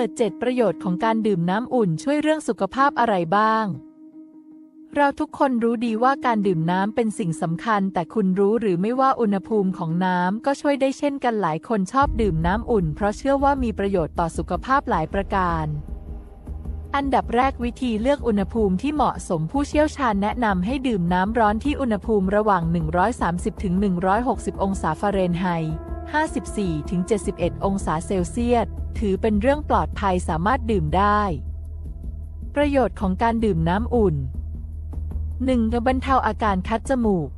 7 ประโยชน์ของการดื่มน้ำอุ่นช่วยเรื่องสุขภาพอะไรบ้าง เราทุกคนรู้ดีว่าการดื่มน้ำเป็นสิ่งสำคัญ แต่คุณรู้หรือไม่ว่าอุณหภูมิของน้ำก็ช่วยได้เช่นกันหลายคนชอบดื่มน้ำอุ่น เพราะเชื่อว่ามีประโยชน์ต่อสุขภาพหลายประการอันดับแรกวิธีเลือกอุณหภูมิที่เหมาะสมผู้เชี่ยวชาญแนะนำให้ดื่มน้ำร้อนที่อุณหภูมิระหว่าง 130-160 องศาฟาเรนไฮต์ 54-71 องศาเซลเซียส ถือเป็นเรื่องปลอดภัยสามารถดื่มได้ ประโยชน์ของการดื่มน้ำอุ่น 1. บรรเทาอาการคัดจมูก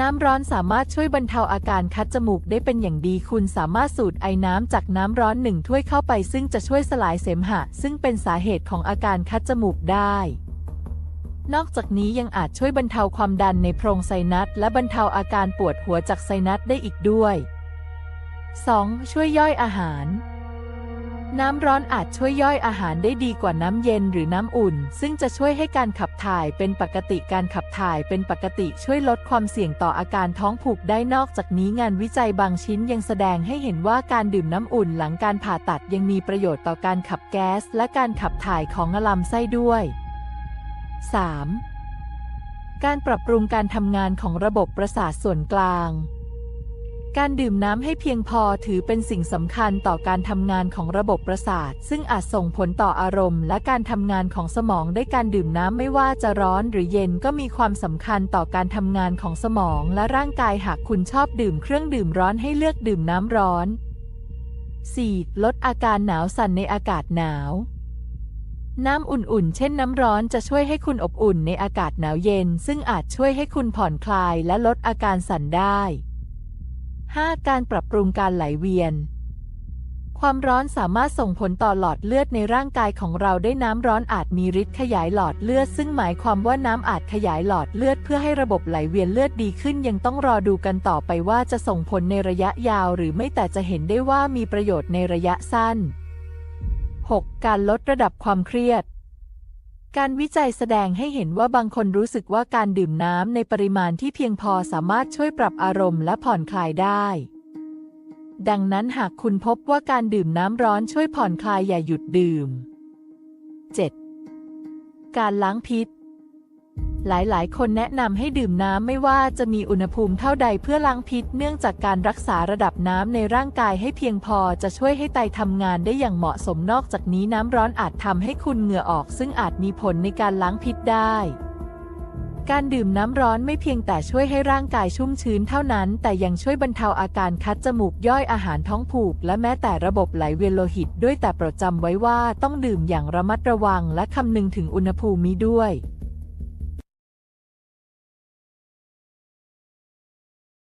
น้ำร้อนสามารถช่วยบรรเทาอาการคัดจมูกได้เป็นอย่างดีคุณสามารถสูดไอน้ำจากน้ำร้อนหนึ่งถ้วยเข้าไป ซึ่งจะช่วยสลายเสมหะ ซึ่งเป็นสาเหตุของอาการคัดจมูกได้ นอกจากนี้ยังอาจช่วยบรรเทาความดันในโพรงไซนัสและบรรเทาอาการปวดหัวจากไซนัสได้อีกด้วย 2. ช่วยย่อยอาหาร น้ำร้อนอาจช่วยย่อยอาหารได้ดีกว่าน้ำเย็นหรือน้ำอุ่น ซึ่งจะช่วยให้การขับถ่ายเป็นปกติการขับถ่ายเป็นปกติช่วยลดความเสี่ยงต่ออาการท้องผูกได้นอกจากนี้งานวิจัยบางชิ้นยังแสดงให้เห็นว่าการดื่มน้ำอุ่นหลังการผ่าตัดยังมีประโยชน์ต่อการขับแก๊สและการขับถ่ายของลำไส้ด้วย 3. การปรับปรุงการทำงานของระบบประสาทส่วนกลาง การดื่มน้ำให้เพียงพอถือเป็นสิ่งสำคัญต่อการทำงานของระบบประสาท ซึ่งอาจส่งผลต่ออารมณ์ และการทำงานของสมองได้การดื่มน้ำไม่ว่าจะร้อนหรือเย็นก็มีความสำคัญต่อการทำงานของสมองและร่างกายหากคุณชอบดื่มเครื่องดื่มร้อนให้เลือกดื่มน้ำร้อน 4. ลดอาการหนาวสั่นในอากาศหนาว น้ำอุ่นๆ เช่นน้ำร้อนจะช่วยให้คุณอบอุ่นในอากาศหนาวเย็น ซึ่งอาจช่วยให้คุณผ่อนคลายและลดอาการสั่นได้ 5. การปรับปรุงการไหลเวียน ความร้อนสามารถส่งผลต่อหลอดเลือดในร่างกายของเราได้น้ำร้อนอาจมีฤทธิ์ขยายหลอดเลือด ซึ่งหมายความว่าน้ำอาจขยายหลอดเลือดเพื่อให้ระบบไหลเวียนเลือดดีขึ้น ยังต้องรอดูกันต่อไปว่าจะส่งผลในระยะยาว หรือไม่แต่จะเห็นได้ว่ามีประโยชน์ในระยะสั้น 6. การลดระดับความเครียด การวิจัยแสดงให้เห็นว่าบางคนรู้สึกว่าการดื่มน้ำในปริมาณที่เพียงพอสามารถช่วยปรับอารมณ์และผ่อนคลายได้ ดังนั้นหากคุณพบว่าการดื่มน้ำร้อนช่วยผ่อนคลายอย่าหยุดดื่ม 7. การล้างพิษ หลายๆ คนแนะนำให้ดื่มน้ำไม่ว่าจะมีอุณหภูมิเท่าใดเพื่อล้างพิษ เนื่องจากการรักษาระดับน้ำในร่างกายให้เพียงพอจะช่วยให้ไตทำงานได้อย่างเหมาะสมนอกจากนี้น้ำร้อนอาจทำให้คุณเหงื่อออก ซึ่งอาจมีผลในการล้างพิษได้การดื่มน้ำร้อนไม่เพียงแต่ช่วยให้ร่างกายชุ่มชื้นเท่านั้น แต่ยังช่วยบรรเทาอาการคัดจมูกย่อยอาหารท้องผูก และแม้แต่ระบบไหลเวียนโลหิตด้วยแต่โปรดจำไว้ว่าต้องดื่มอย่างระมัดระวังและคำนึงถึงอุณหภูมิด้วย